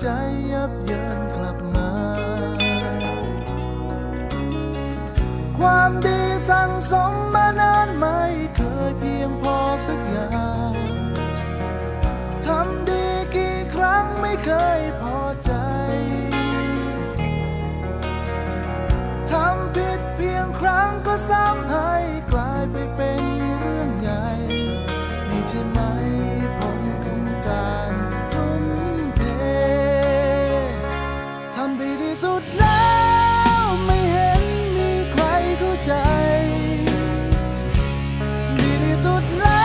ใจยับเยินกลับมา ความดีสั่งสมมานานไม่เคยเพียงพอสักอย่างทำดีกี่ครั้งไม่เคยพอใจทำผิดเพียงครั้งก็ซ้ำให้กลายไปเป็นเรื่องใหญ่นี่ใช่ไหม สุดแล้วไม่เห็นมีใครเข้าใจ ดีที่สุดแล้ว